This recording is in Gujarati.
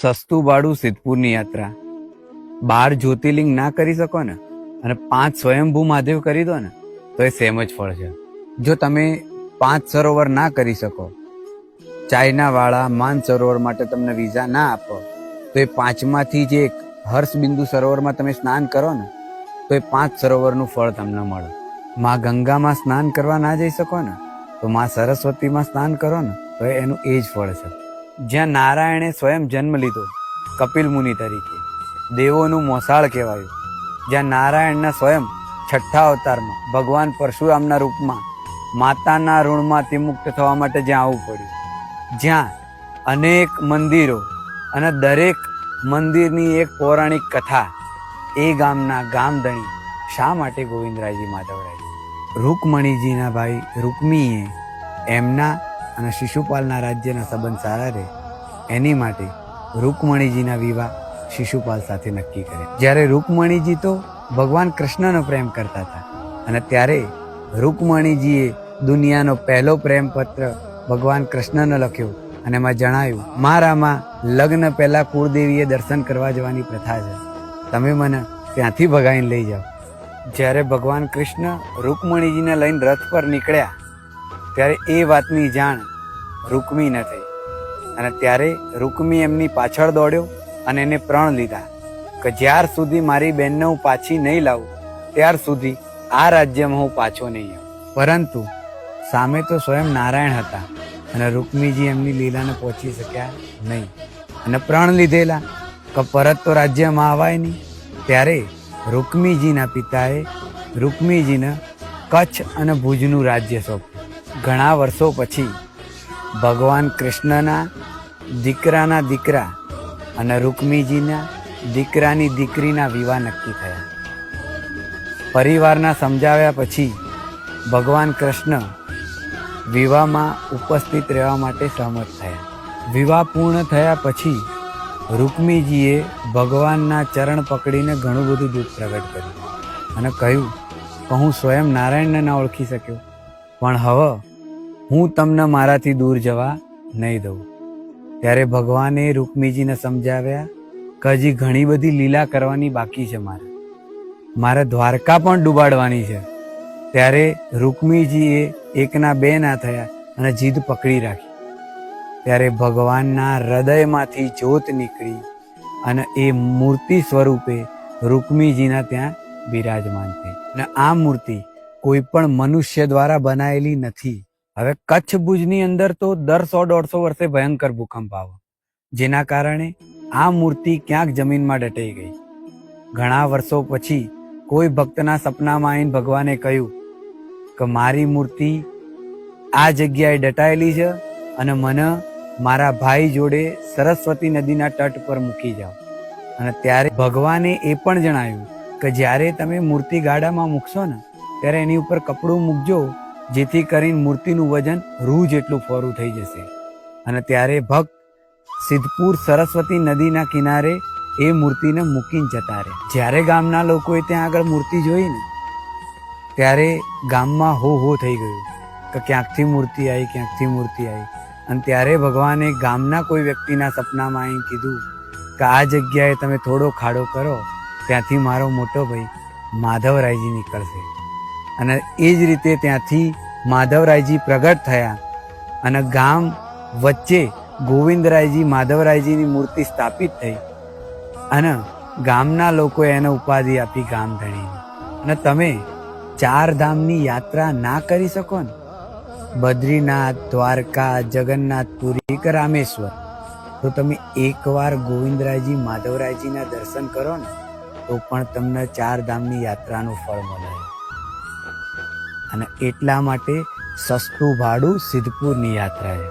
સસ્તું ભાડું સિદ્ધપુરની યાત્રા. બાર જ્યોતિર્લિંગ ના કરી શકો ને, અને પાંચ સ્વયંભૂ મહાદેવ કરી દો ને, તો એ સેમ જ ફળ છે. જો તમે પાંચ સરોવર ના કરી શકો ચાઇના વાળા માન સરોવર માટે તમને વિઝા ના આપો, તો એ પાંચમાંથી જે એક હર્ષબિંદુ સરોવરમાં તમે સ્નાન કરો ને, તો એ પાંચ સરોવરનું ફળ તમને મળે. માં ગંગામાં સ્નાન કરવા ના જઈ શકો ને, તો માં સરસ્વતીમાં સ્નાન કરો ને, તો એનું એ જ ફળ છે. જ્યાં નારાયણે સ્વયં જન્મ લીધો, કપિલ મુનિ તરીકે. દેવોનું મોસાળ કહેવાયું. જ્યાં નારાયણના સ્વયં છઠ્ઠા અવતારમાં ભગવાન પરશુરામના રૂપમાં માતાના ઋણમાંથી મુક્ત થવા માટે જ્યાં આવવું પડ્યું. જ્યાં અનેક મંદિરો અને દરેક મંદિરની એક પૌરાણિક કથા એ ગામના ગામધણી શા માટે ગોવિંદરાયજી માધવરાય? રૂકમણીજીના ભાઈ રૂકમીએ એમના અને શિશુપાલના રાજ્યના સંબંધ સારા રહે. એની માટે રૂકમણીજીના વિવાહ શિશુપાલ સાથે નક્કી કરે. જ્યારે રૂકમણીજી તો ભગવાન કૃષ્ણનો પ્રેમ કરતા હતા અને ત્યારે રૂકમણીજીએ દુનિયાનો પહેલો પ્રેમ પત્ર ભગવાન કૃષ્ણને લખ્યો અને એમાં જણાયું, મારામાં લગ્ન પહેલાં કુળદેવીએ દર્શન કરવા જવાની પ્રથા છે. તમે મને ત્યાંથી ભગાઈને લઈ જાઓ. જ્યારે ભગવાન કૃષ્ણ રૂકમણીજીને લઈને રથ પર નીકળ્યા ત્યારે એ વાતની જાણ રૂકમીને થઈ. અને ત્યારે રૂકમી એમની પાછળ દોડ્યો અને એને પ્રણ લીધા કે જ્યાર સુધી મારી બેનને હું પાછી નહીં લાવું, ત્યાર સુધી આ રાજ્યમાં હું પાછો નહીં આવું. પરંતુ સામે તો સ્વયં નારાયણ હતા અને રૂકમીજી એમની લીલાને પહોંચી શક્યા નહીં. અને પ્રણ લીધેલા કે પરત તો રાજ્યમાં આવાય નહીં. ત્યારે રૂકમીજીના પિતાએ રૂકમીજીને કચ્છ અને ભુજનું રાજ્ય સોંપ્યું. ઘણા વર્ષો પછી ભગવાન કૃષ્ણના દીકરાના દીકરા અને રૂકમીજીના દીકરાની દીકરીના વિવાહ નક્કી થયા. પરિવારના સમજાવ્યા પછી ભગવાન કૃષ્ણ વિવાહમાં ઉપસ્થિત રહેવા માટે સહમત થયા. વિવાહ પૂર્ણ થયા પછી રૂકમીજીએ ભગવાનના ચરણ પકડીને ઘણું બધું દુઃખ પ્રગટ કર્યું અને કહ્યું કે હું સ્વયં નારાયણને ના ઓળખી શક્યો. પણ હવે હું તમને મારાથી દૂર જવા નહીં દઉં. ત્યારે ભગવાને રૂકમીજીને સમજાવ્યા કે હજી ઘણી બધી લીલા કરવાની બાકી છે મારે. મારે દ્વારકા પણ ડૂબાડવાની છે. ત્યારે રૂકમીજીએ એકના બે ના થયા અને જીદ પકડી રાખી. ત્યારે ભગવાનના હૃદયમાંથી જ્યોત નીકળી અને એ મૂર્તિ સ્વરૂપે રૂકમીજીના ત્યાં બિરાજમાન થઈ. અને આ મૂર્તિ કોઈ પણ મનુષ્ય દ્વારા બનાવેલી નથી. હવે કચ્છ ભુજની અંદર તો દર સો દોઢસો વર્ષે ભયંકર ભૂકંપ આવે જેના કારણે આ મૂર્તિ ક્યાંક જમીનમાં ડટાઈ ગઈ. ઘણા વર્ષો પછી કોઈ ભક્તના સપનામાં આવીને ભગવાને કહ્યું કે મારી મૂર્તિ આ જગ્યાએ ડટાયેલી છે અને મને મારા ભાઈ જોડે સરસ્વતી નદીના તટ પર મૂકી જાઓ. અને ત્યારે ભગવાને એ પણ જણાવ્યું કે જ્યારે તમે મૂર્તિ ગાડામાં મૂકશો ને, ત્યારે એની ઉપર કપડું મૂકજો જેથી કરીને મૂર્તિનું વજન રૂ જેટલું ફોરું થઈ જશે. અને ત્યારે ભક્ત સિદ્ધપુર સરસ્વતી નદીના કિનારે એ મૂર્તિને મૂકીને જતા રહે. જ્યારે ગામના લોકોએ ત્યાં આગળ મૂર્તિ જોઈ ને ત્યારે ગામમાં હો હો થઈ ગયું કે ક્યાંકથી મૂર્તિ આવી, ક્યાંકથી મૂર્તિ આવી. અને ત્યારે ભગવાને ગામના કોઈ વ્યક્તિના સપનામાં આવીને કીધું કે આ જગ્યાએ તમે થોડો ખાડો કરો, ત્યાંથી મારો મોટો ભાઈ માધવરાયજી નીકળશે. અને એ જ રીતે ત્યાંથી માધવરાયજી પ્રગટ થયા અને ગામ વચ્ચે ગોવિંદરાયજી માધવરાયજીની મૂર્તિ સ્થાપિત થઈ અને ગામના લોકોએ એને ઉપાધિ આપી ગામધણીની અને તમે ચાર ધામની યાત્રા ના કરી શકો ને? બદ્રીનાથ, દ્વારકા જગન્નાથપુરી કે રામેશ્વર? તો તમે એકવાર ગોવિંદરાયજી માધવરાયજીના દર્શન કરો ને, તો પણ તમને ચાર ધામની યાત્રાનું ફળ મળે. અને એટલા માટે સસ્તું ભાડું સિદ્ધપુરની યાત્રાએ.